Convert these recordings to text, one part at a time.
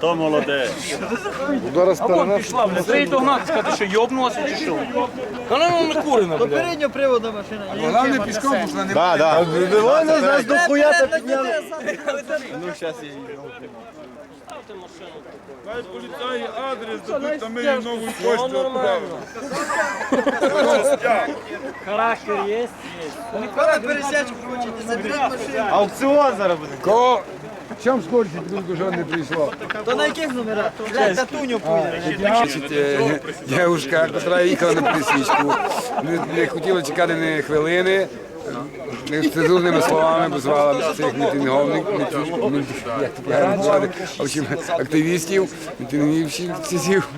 То молодець. Зараз А Зрій. Догнати, сказати, що йобнулася чи що? Та ну, ну, не курина, блядь. Переднього приводу машина. Головне пішком пішла, не Да, да. Вони нас до хуята підняли. Хай поліцаї адрес дадуть, то ми їм нову пошту відправимо. Коли пересячку хочете, заберіть машину. Аукціон зараз буде. Кого? Чим скорше тут вже не прийшло? То на яких номерах? Блядь, поїде. Значить, е, Дівчинка, яка їхала на пересічку, не, не хотіла чекати ні хвилини, нецензурними словами позвала цих мітинговних, активістів, мітингівців,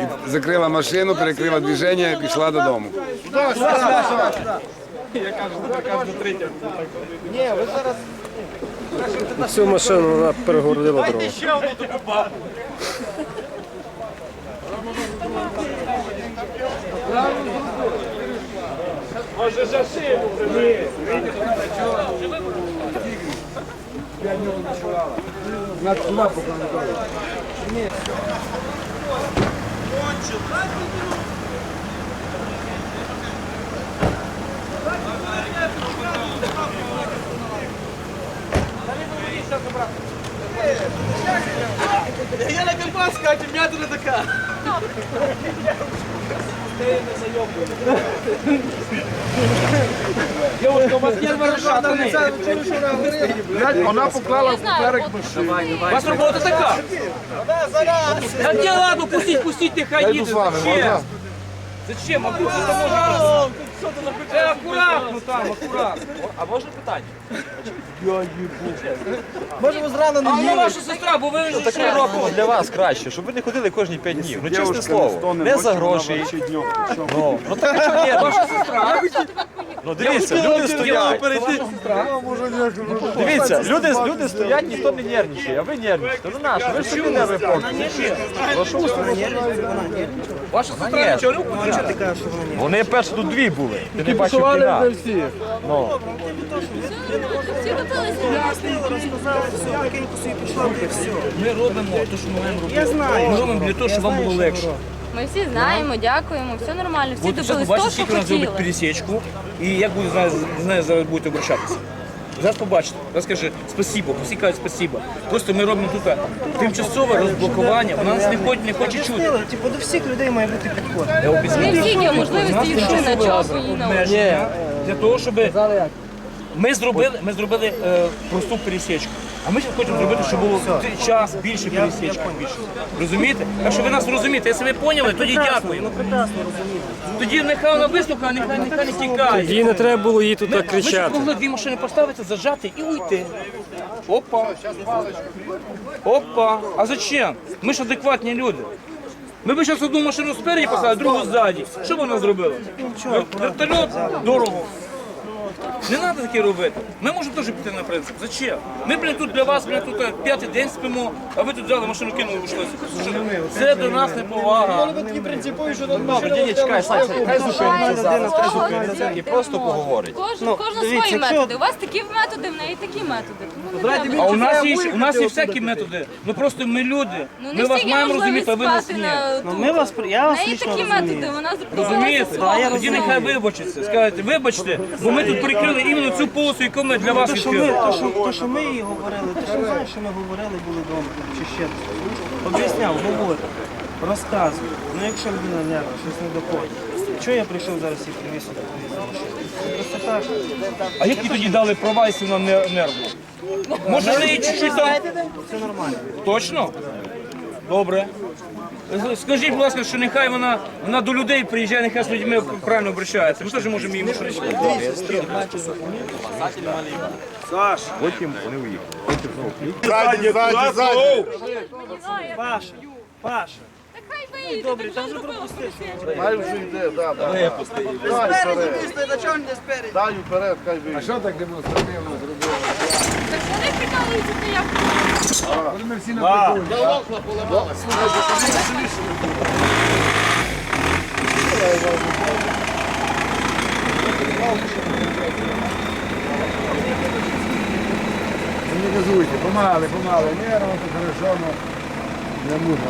і закрила машину, перекрила движення і пішла додому. Цю машину вона перегородила дорогу. Я на Карпатська, а тім'я не така. Дівчинка, у вас є розшатаний. Вона поклала поперек У вас робота така. Та ладно, пустіть, пустіть, нехай їде. Зачем? А тут це може... Це акуратно там, акуратно. А можна питання? Можемо зрано А не вона їли. ваша сестра, бо ви вже ще робимо. Для вас краще, щоб ви не ходили кожні 5 днів. Ну чесне слово. Не за гроші. Ну, ну так що ні? Ваша сестра. Ну дивіться, люди стоять. Дивіться, люди, люди стоять, ніхто не нервничає, а ви нервничаєте. Ну наш, ви ж собі нерви портите. Прошу. Ваша сестра нічого не вкусила. Вони перші тут дві були. Ти не бачив кіна. Ну. Ми робимо те, що ми маємо робити. Я знаю. Ми робимо для того, щоб вам було легше. Ми всі знаємо, дякуємо, все нормально, всі От добились побачите, того, що скільки у нас зробить хотіли. пересічку, і як буде знає, знає, зараз будете обращатися. Зараз побачите, зараз скаже спасибо, всі кажуть спасибо. Просто ми робимо тут тимчасове розблокування, вона нас не хоче, не хоче чути. Типу до всіх людей має бути підход. Я обіцяю. Не всіх є можливості йти на час на обмеження для того, щоб ми зробили, ми зробили е, просту пересічку. А ми зараз хочемо зробити, щоб було час більше пересічки. Більше. Розумієте? Так що ви нас розумієте, якщо ви поняли, тоді дякуємо. Тоді нехай вона вислухає, нехай нехай не тікає. Їй не треба було їй тут так Ми ж могли дві машини поставити, зажати і уйти. Опа. Опа. А зачем? Ми ж адекватні люди. Ми б зараз одну машину спереді поставили, другу ззаді. Що б вона зробила? Вертольот дорого. Не треба таке робити. Ми можемо теж піти на принцип. Зачем? Ми, блін, тут для вас, блін, тут е, п'ятий день спимо, а ви тут взяли машину кинули вийшли. Це до нас неповага. Ви такі принципові, що нам Ні, ні, чекай, Сань, хай зупиниться зараз, хай зупиниться і просто поговорить. Кожен, кожен свої методи. У вас такі методи, в неї такі методи. Тому не треба. А у нас є у нас є всякі методи. Ну просто ми люди. Ну Ми не вас маємо можливість розуміти, а ви нас спати ні. на Ну, ми вас, я В вас неї лично такі розумію. методи, вона Розумієте? Тоді нехай вибачиться. Скажете, вибачте, бо ми тут прикрили іменно цю полосу, яку ми для вас То, що ми, відкрили. то, що, то, що ми їй говорили, ти що знаєш, що ми говорили, були вдома, чи ще. Об'ясняв, говорив, розказував. Ну якщо людина нервна, щось не доходить. Чого я прийшов зараз і привіз сюди? Просто так. А які тоді дали права, якщо вона не нервна? Може, в неї чуть-чуть там. Це нормально. Точно? Добре. Скажіть, будь ласка, що нехай вона, вона до людей приїжджає, нехай з людьми правильно обращається. Ми теж можемо її машину. Ззаді, ззаді, ззаді. Паша, Паша. Виїде, так вже поліцейська. Хай вже йде, да, да. Дай вперед. Дай вперед, хай А що так демонстративно зробили? Так вони прикалуються, як? Вони ми всі на приколі. не газуйте, помали, помали. Нервно, хорошо, но не можна.